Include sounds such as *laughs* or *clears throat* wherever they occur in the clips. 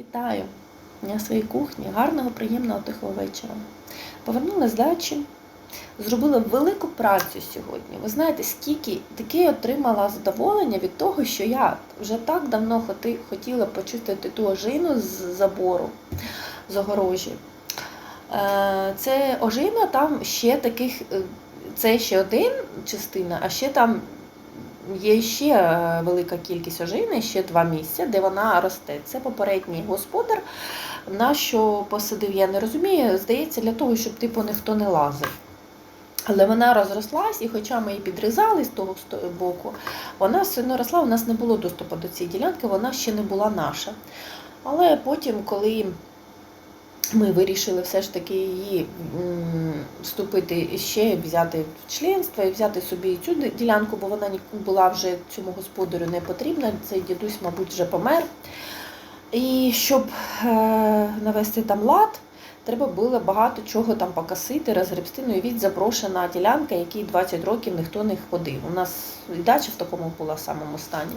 Вітаю на своїй кухні. Гарного, приємного тихого вечора. Повернулася з дачі, зробила велику працю сьогодні. Ви знаєте, скільки таке отримала задоволення від того, що я вже так давно хотіла почистити ту ожину з забору, з огорожі. Е, Це ожина, там ще таких, е, це ще один частина, а ще там Є ще е, велика кількість ожини, ще два місця, де вона росте. Це попередній господар. На що посадив, я не розумію. Здається, для того, щоб типу ніхто не лазив. Але вона розрослась, і хоча ми її підрізали з того боку, вона все одно росла, у нас не було доступу до цієї ділянки, вона ще не була наша. Але потім, коли ми вирішили все ж таки її вступити ще, взяти в членство і взяти собі цю ділянку, бо вона була вже цьому господарю не потрібна. Цей дідусь, мабуть, вже помер. І щоб е, навести там лад, треба було багато чого там покосити, розгребсти. Ну і від заброшена ділянка, якій 20 років ніхто не ходив. У нас і дача в такому була самому стані.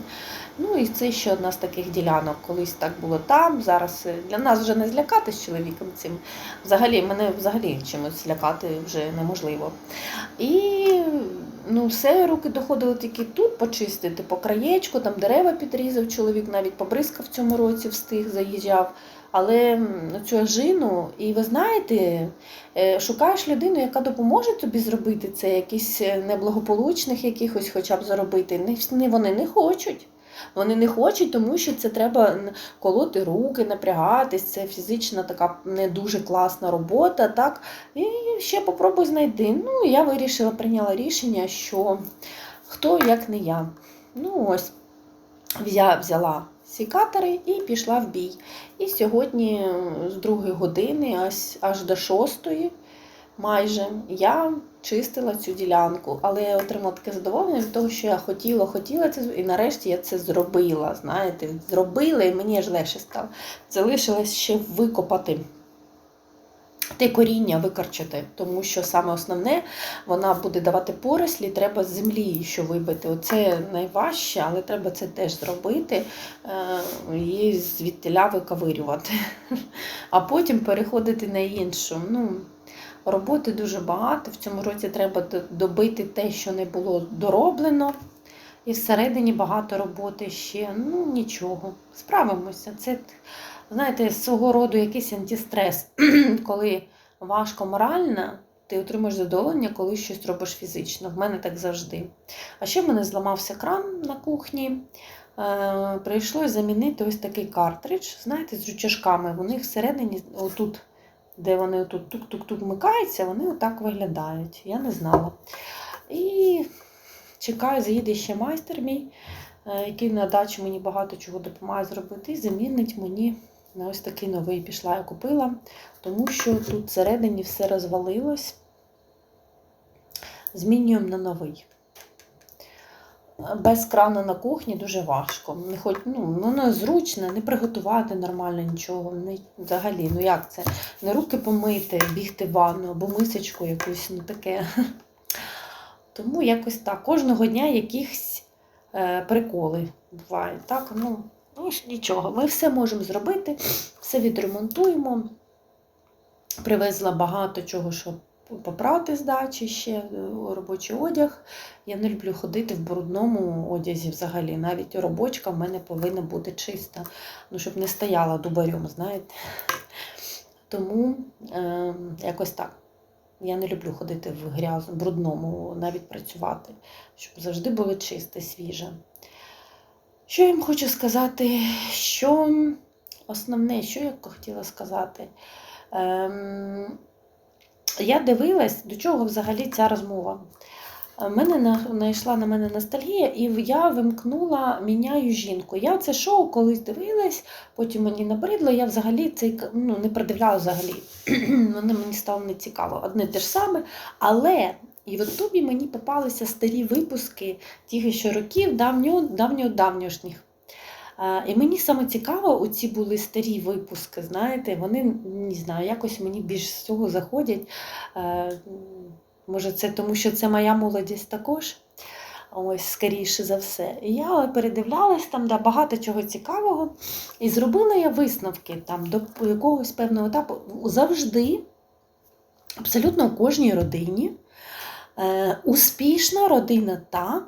Ну і це ще одна з таких ділянок. Колись так було там. Зараз е, для нас вже не злякати з чоловіком цим. Взагалі, мене взагалі чимось злякати вже неможливо. І ну, все, руки доходили тільки тут почистити, по краєчку, там дерева підрізав чоловік, навіть побризкав в цьому році, встиг, заїжджав. Але цю ожину, і ви знаєте, е, шукаєш людину, яка допоможе тобі зробити це, якісь е, неблагополучних якихось хоча б заробити. Вони не хочуть. Вони не хочуть, тому що це треба колоти руки, напрягатись, це фізична така не дуже класна робота. так. І ще попробуй знайти. Ну, я вирішила, прийняла рішення, що хто як не я. Ну ось, я взяла сікатори і пішла в бій. І сьогодні з другої години аж, аж до шостої майже я чистила цю ділянку, але я отримала таке задоволення від того, що я хотіла, хотіла це, і нарешті я це зробила. Знаєте, зробила, і мені ж легше стало. Залишилось ще викопати. Те коріння викорчити, тому що саме основне вона буде давати порослі, треба з землі що вибити. Оце найважче, але треба це теж зробити е, і звідтіля виковирювати. А потім переходити на іншу. Ну, роботи дуже багато. В цьому році треба добити те, що не було дороблено. І всередині багато роботи ще. Ну нічого, справимося. Це, знаєте, свого роду якийсь антистрес, *clears throat* коли важко морально, ти отримуєш задоволення, коли щось робиш фізично. В мене так завжди. А ще в мене зламався кран на кухні. Е, прийшлось замінити ось такий картридж, знаєте, з рычажками. У них всередині, отут, де вони тут тук-тук-тук вмикаються, вони отак виглядають. Я не знала. І чекаю, заїде ще майстер мій, е, який на дачі мені багато чого допомагає зробити, і замінить мені на ось такий новий пішла я купила, тому що тут всередині все розвалилось. Змінюємо на новий. Без крана на кухні дуже важко. Не хоч, ну, воно зручно, не приготувати нормально нічого. Не, взагалі, ну як це? Не руки помити, бігти в ванну або мисочку якусь, ну таке. *laughs* Тому якось так. Кожного дня якісь е, приколи бувають. Так, ну, ну нічого. Ми все можемо зробити, все відремонтуємо. Привезла багато чого, щоб попрати з дачі ще е, робочий одяг. Я не люблю ходити в брудному одязі взагалі. Навіть робочка в мене повинна бути чиста, ну, щоб не стояла дубарем, знаєте. Тому е, якось так. Я не люблю ходити в грязному, брудному, навіть працювати, щоб завжди було чисте, свіже. Що я їм хочу сказати? Що основне, що я хотіла сказати? Ем, я дивилась, до чого взагалі ця розмова. У мене знайшла на мене ностальгія, і я вимкнула Міняю жінку. Я це шоу колись дивилась, потім мені набридло, я взагалі цей ну, не продивляла взагалі. *clears throat* Воно мені стало не цікаво. Одне те ж саме. Але і в Ютубі мені попалися старі випуски тих ще років давнього, давнього давнішніх. Е, І мені саме цікаво, оці були старі випуски, знаєте, вони не знаю, якось мені більш всього заходять. Е, Може, це тому, що це моя молодість також. Ось, скоріше за все. І я передивлялась там да, багато чого цікавого. І зробила я висновки там до якогось певного етапу. Завжди, абсолютно у кожній родині, успішна родина та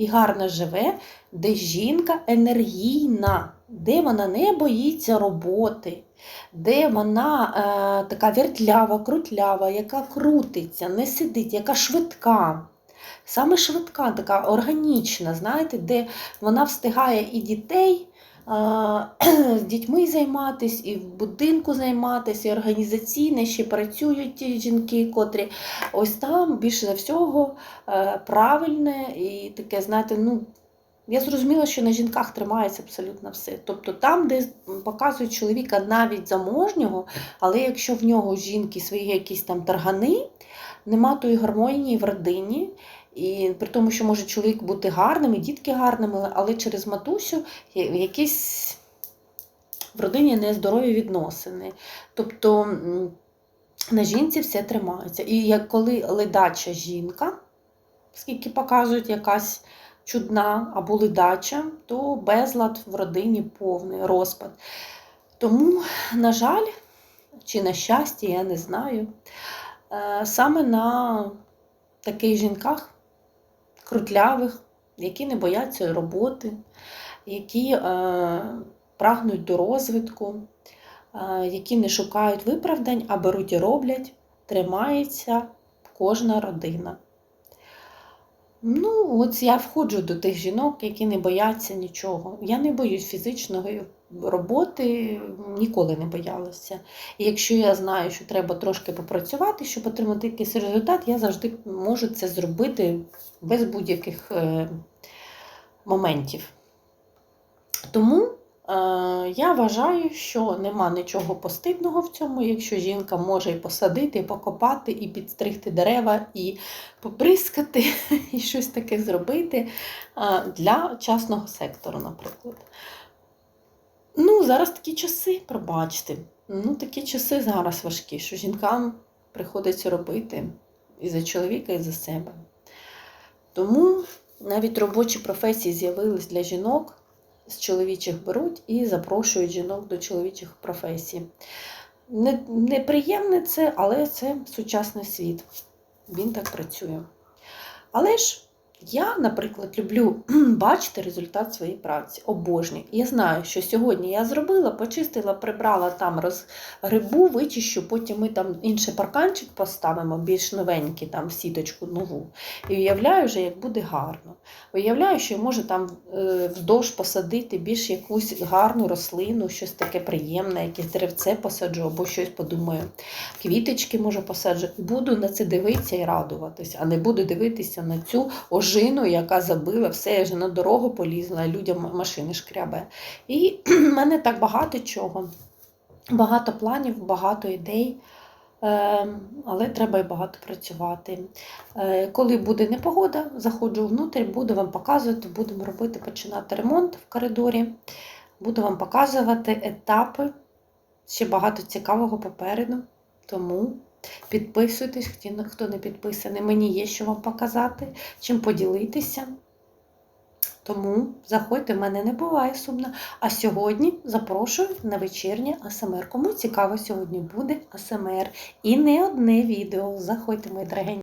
і гарно живе, де жінка енергійна, де вона не боїться роботи, де вона е, така вертлява, крутлява, яка крутиться, не сидить, яка швидка. Саме швидка, така органічна, знаєте, де вона встигає і дітей *clears throat* з дітьми займатися, і в будинку займатися, і організаційне, ще працюють ті жінки, котрі ось там більше за всього е, правильне і таке, знаєте, ну. Я зрозуміла, що на жінках тримається абсолютно все. Тобто там, де показують чоловіка навіть заможнього, але якщо в нього жінки свої якісь там таргани, нема тої гармонії в родині. І при тому, що може чоловік бути гарним, і дітки гарними, але через матусю якісь в родині нездорові відносини. Тобто на жінці все тримається. І як коли ледача жінка, скільки показують якась чудна або ледача, то безлад в родині повний розпад. Тому, на жаль, чи на щастя, я не знаю. е, Саме на таких жінках крутлявих, які не бояться роботи, які е, прагнуть до розвитку, е, які не шукають виправдань, а беруть і роблять, тримається кожна родина. Ну, от я входжу до тих жінок, які не бояться нічого. Я не боюсь фізичної роботи, ніколи не боялася. І якщо я знаю, що треба трошки попрацювати, щоб отримати якийсь результат, я завжди можу це зробити без будь-яких е, моментів. Тому е, я вважаю, що нема нічого постидного в цьому, якщо жінка може і посадити, і покопати, і підстригти дерева, і поприскати, *laughs* і щось таке зробити е, для частного сектору, наприклад. Ну, зараз такі часи, пробачте. Ну, такі часи зараз важкі, що жінкам приходиться робити і за чоловіка, і за себе. Тому навіть робочі професії з'явились для жінок, з чоловічих беруть і запрошують жінок до чоловічих професій. Неприємне це, але це сучасний світ. Він так працює. Але ж я, наприклад, люблю бачити результат своєї праці, обожнюю. Я знаю, що сьогодні я зробила, почистила, прибрала там розгребу, вичищу, потім ми там інший парканчик поставимо, більш новенький, там сіточку нову. І уявляю вже, як буде гарно. Уявляю, що я можу там е, вздовж посадити більш якусь гарну рослину, щось таке приємне, якесь деревце посаджу або щось подумаю. Квіточки можу посаджувати. Буду на це дивитися і радуватися, а не буду дивитися на цю ожину, яка забила все, я вже на дорогу полізла, людям машини шкрябе. І *clears throat* в мене так багато чого. Багато планів, багато ідей. Е, Але треба і багато працювати. Е, Коли буде непогода, заходжу внутрі, буду вам показувати, будемо робити, починати ремонт в коридорі. Буду вам показувати етапи. Ще багато цікавого попереду. Тому підписуйтесь, хто- не підписаний. Мені є що вам показати, чим поділитися. Тому заходьте, в мене не буває сумно. А сьогодні запрошую на вечірнє АСМР. Кому цікаво, сьогодні буде АСМР. І не одне відео. Заходьте, мої дорогенькі.